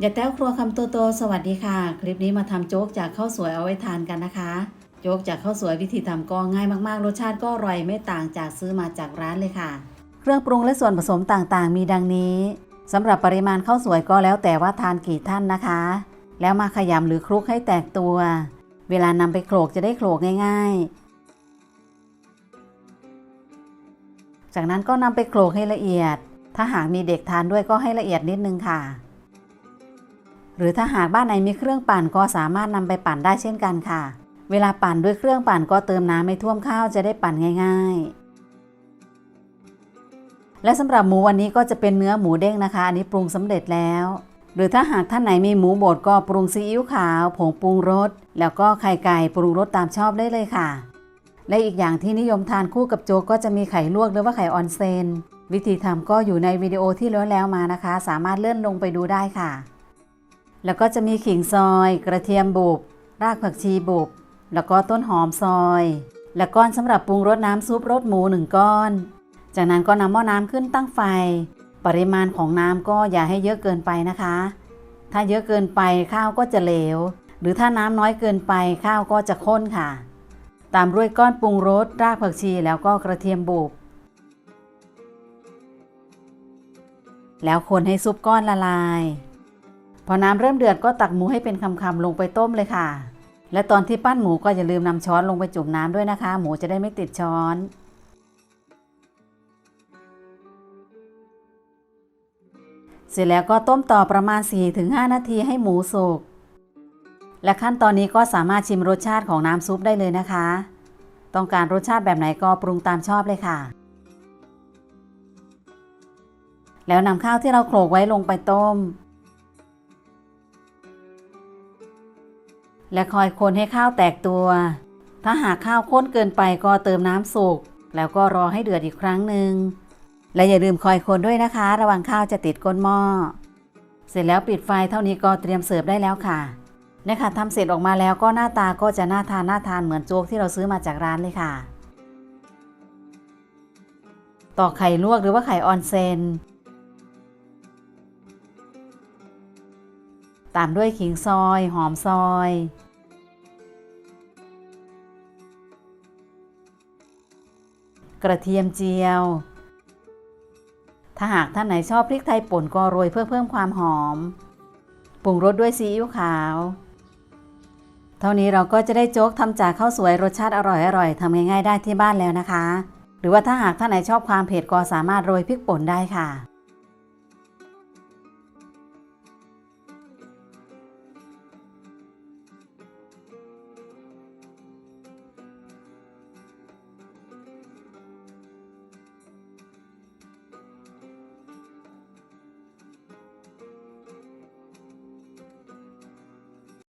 อย่าแต้วครัวคำโตโตสวัสดีค่ะ คลิปนี้มาทำโจ๊กจากข้าวสวยเอาไว้ทานกันนะคะ โจ๊กจากข้าวสวยวิธีทำก็ง่ายมากๆ รสชาติก็อร่อยไม่ต่างจากซื้อมาจากร้านเลยค่ะ เครื่องปรุงและส่วนผสมต่างๆ มีดังนี้สำหรับปริมาณข้าวสวยก็แล้วแต่ว่าทานกี่ท่านนะคะ แล้วมาขยำหรือคลุกให้แตกตัว เวลานำไปโขลกจะได้โขลกง่าย ๆ จากนั้นก็นำไปโขลกให้ละเอียด ถ้าหากมีเด็กทานด้วยก็ให้ละเอียดนิดนึงค่ะ หรือถ้าหากบ้านไหนมีเครื่องปั่นก็สามารถนำไปปั่นได้เช่นกันค่ะ เวลาปั่นด้วยเครื่องปั่นก็เติมน้ำไม่ท่วมข้าวจะได้ปั่นง่าย ๆ และสำหรับหมูวันนี้ก็จะเป็นเนื้อหมูเด้งนะคะ อันนี้ปรุงสำเร็จแล้ว หรือถ้าหากท่านไหนมีหมูบดก็ปรุงซีอิ๊วขาว ผงปรุงรสแล้วก็ไข่ไก่ปรุงรสตามชอบได้เลยค่ะ และอีกอย่างที่นิยมทานคู่กับโจ๊กก็จะมีไข่ลวกหรือว่าไข่ออนเซนวิธีทำก็อยู่ในวิดีโอที่แล้วแล้วมานะคะ สามารถเลื่อนลงไปดูได้ค่ะ แล้วก็จะมีขิงซอย กระเทียมบุบ รากผักชีบุบ แล้วก็ต้นหอมซอย และก้อนสำหรับปรุงรสน้ำซุปรสหมูหนึ่งก้อน จากนั้นก็นำหม้อน้ำขึ้นตั้งไฟ ปริมาณของน้ำก็อย่าให้เยอะเกินไปนะคะ ถ้าเยอะเกินไปข้าวก็จะเหลว หรือถ้าน้ำน้อยเกินไปข้าวก็จะข้นค่ะ ตามด้วยก้อนปรุงรสรากผักชีแล้วก็กระเทียมบุบแล้วคนให้ซุปก้อนละลาย พอน้ำเริ่มเดือดก็ตักหมูให้เป็นคำๆลงไปต้มเลยค่ะ และตอนที่ปั้นหมูก็อย่าลืมนำช้อนลงไปจุ่มน้ำด้วยนะคะ หมูจะได้ไม่ติดช้อนเสร็จแล้วก็ต้มต่อประมาณ 4-5 นาทีให้หมูสุก และขั้นตอนนี้ก็สามารถชิมรสชาติของน้ำซุปได้เลยนะคะ ต้องการรสชาติแบบไหนก็ปรุงตามชอบเลยค่ะ แล้วนำข้าวที่เราโขลกไว้ลงไปต้ม และคอยคนให้ข้าวแตกตัว ถ้าหากข้าวข้นเกินไปก็เติมน้ำสุก แล้วก็รอให้เดือดอีกครั้งหนึ่ง และอย่าลืมคอยคนด้วยนะคะ ระวังข้าวจะติดก้นหม้อ เสร็จแล้วปิดไฟเท่านี้ก็เตรียมเสิร์ฟได้แล้วค่ะเนี่ยค่ะทำเสร็จออกมาแล้วก็หน้าตาก็จะน่าทานน่าทานเหมือนโจ๊กที่เราซื้อมาจากร้านเลยค่ะ ต่อกไข่ลวกหรือว่าไข่ออนเซน ตามด้วยขิงซอย หอมซอย กระเทียมเจียว ถ้าหากท่านไหนชอบพริกไทยป่นก็โรยเพื่อเพิ่มความหอม ปรุงรสด้วยซีอิ๊วขาว เท่านี้เราก็จะได้โจ๊กทำจากข้าวสวยรสชาติอร่อยๆทำง่ายๆได้ที่บ้านแล้วนะคะ หรือว่าถ้าหากท่านไหนชอบความเผ็ดก็สามารถโรยพริกป่นได้ค่ะ